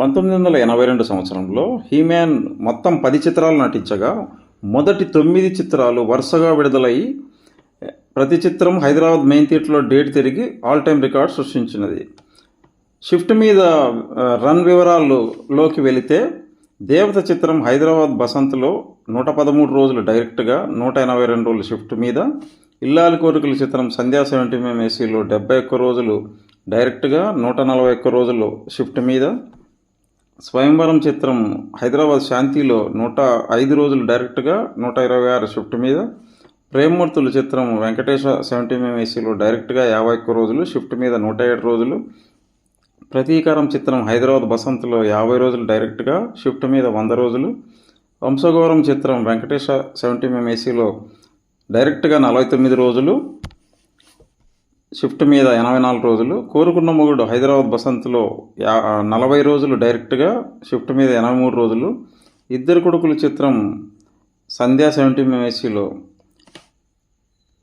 పంతొమ్మిది వందల ఎనభై రెండు సంవత్సరంలో హీమ్యాన్ మొత్తం పది చిత్రాలు నటించగా మొదటి తొమ్మిది చిత్రాలు వరుసగా విడుదలై ప్రతి చిత్రం హైదరాబాద్ మెయిన్ థియేటర్లో డేట్ తిరిగి ఆల్ టైమ్ రికార్డ్ సృష్టించినది. షిఫ్ట్ మీద రన్ వివరాల్లోకి వెళితే దేవత చిత్రం హైదరాబాద్ బసంత్లో నూట పదమూడు రోజులు డైరెక్ట్గా నూట ఎనభై రెండు రోజులు షిఫ్ట్ మీద ఇల్లాలి కోరికల చిత్రం సంధ్యా సెవెంటీ ఎంఎం డెబ్బై ఒక్క రోజులు డైరెక్ట్గా నూట నలభై ఒక్క రోజులు షిఫ్ట్ మీద స్వయంవరం చిత్రం హైదరాబాద్ శాంతిలో నూట ఐదు రోజులు డైరెక్ట్గా నూట ఇరవై ఆరు షిఫ్ట్ మీద. ప్రేమమూర్తుల చిత్రం వెంకటేశ్వర సెవెంటీ ఎంఎం ఏసీలో డైరెక్ట్గా యాభై ఒక్క రోజులు షిఫ్ట్ మీద నూట ఏడు రోజులు. ప్రతీకారం చిత్రం హైదరాబాద్ బసంత్లో యాభై రోజులు డైరెక్ట్గా షిఫ్ట్ మీద వంద రోజులు. వంశగౌరవం చిత్రం వెంకటేశ సెవెంటీ ఎంఎం ఏసీలో డైరెక్ట్గా నలభై తొమ్మిది రోజులు. షిఫ్ట్ మీద ఎనభై నాలుగు రోజులు. కోరుకున్న మొగుడు హైదరాబాద్ బసంత్లో యా నలభై రోజులు డైరెక్ట్గా షిఫ్ట్ మీద ఎనభై మూడు రోజులు. ఇద్దరు కొడుకుల చిత్రం సంధ్యా సెవెంటీ ఏసీలో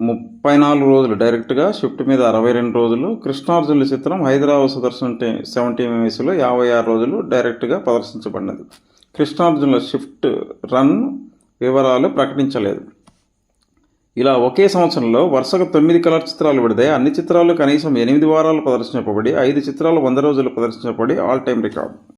ముప్పై నాలుగు రోజులు డైరెక్ట్గా షిఫ్ట్ మీద అరవై రెండు రోజులు. కృష్ణార్జునుల చిత్రం హైదరాబాద్ సుదర్శన్ సెవెంటీ ఎంఎస్లో యాభై ఆరు రోజులు డైరెక్ట్గా ప్రదర్శించబడినది. కృష్ణార్జునుల షిఫ్ట్ రన్ వివరాలు ప్రకటించలేదు. ఇలా ఒకే సంవత్సరంలో వరుసగా తొమ్మిది కలర్ చిత్రాలు విడితే అన్ని చిత్రాలు కనీసం ఎనిమిది వారాలు ప్రదర్శించబడి ఐదు చిత్రాలు వంద రోజులు ప్రదర్శించబడి ఆల్ టైమ్ రికార్డ్